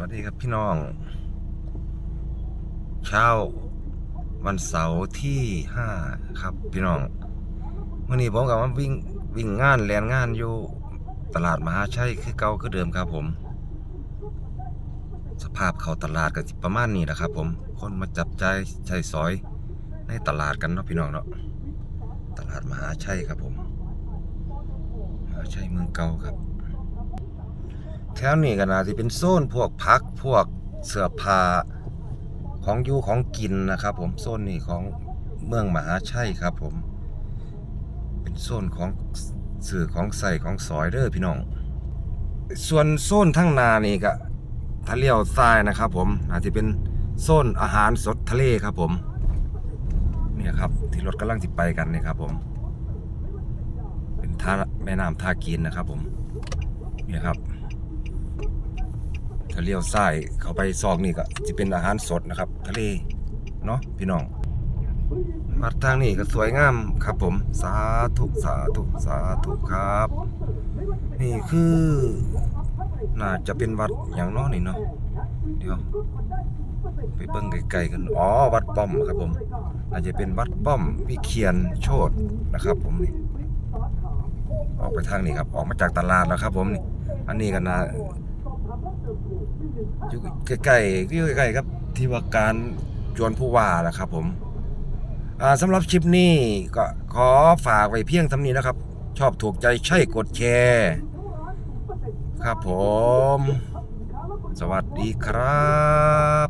วัสดีครับพี่น้อง เช้าวันเสาร์ที่ห้าครับพี่น้องวันนี้ผมกับว่าวิ่งวิ่งงานแลนงานอยู่ตลาดมหาชัยคือเก่าคือเดิมครับผม สภาพเขาตลาดก็ประมาณนี้แหละครับ ผมคนมาจับใจายใช้สอยในตลาดกันเนาะพี่น้องเนาะตลาดมหาชัยครับผมมหาชัยเมืองเก่าครับ แถวนี้ก็น่าจะเป็นโซนพวกพักพวกเสื้อผ้าของอยู่ของกินนะครับ ผมโซนนี้ของเมืองมหาชัยครับ ผม เป็นโซนของสื่อของใส่ของสอยเด้อพี่น้อง ส่วนโซนทั้งนานี่ก็ถ้าเลียวซ้ายนะครับ ผมอาจจะเป็นโซนอาหารสดทะเลครับ ผมเนี่ยครับ ที่รถกำลังจะไปกันเนี่ยครับ ผม เป็นท่าแม่น้ำท่ากีนนะครับ ผมเนี่ยครับ ถ้าเลี้ยวซ้ายเข้าไปซอกนี่ก็จะเป็นอาหารสดนะครับ ทะเลเนาะพี่น้องวัดทางนี้ก็สวยงามครับผม สาธุสาธุสาธุครับ นี่คือ น่าจะเป็นวัดอย่างน้อนี่เนาะเดี๋ยวไปเบิ่งไกลๆกันอ๋อวัดป้อมครับผมอาจจะเป็นวัดป้อมวิเคียนโชตนะครับ ผมนี่ออกไปทางนี้ครับ ออกมาจากตลาดแล้วครับ ผมนี่อันนี้ก็น่า อยู่ใกล้ๆอยู่ใกล้ๆครับที่ว่าการจวนผู้ว่าแหละครับผมสำหรับคลิปนี้ก็ขอฝากไว้เพียงเท่านี้นะครับ ชอบถูกใจใช่กดแชร์ครับผม สวัสดีครับ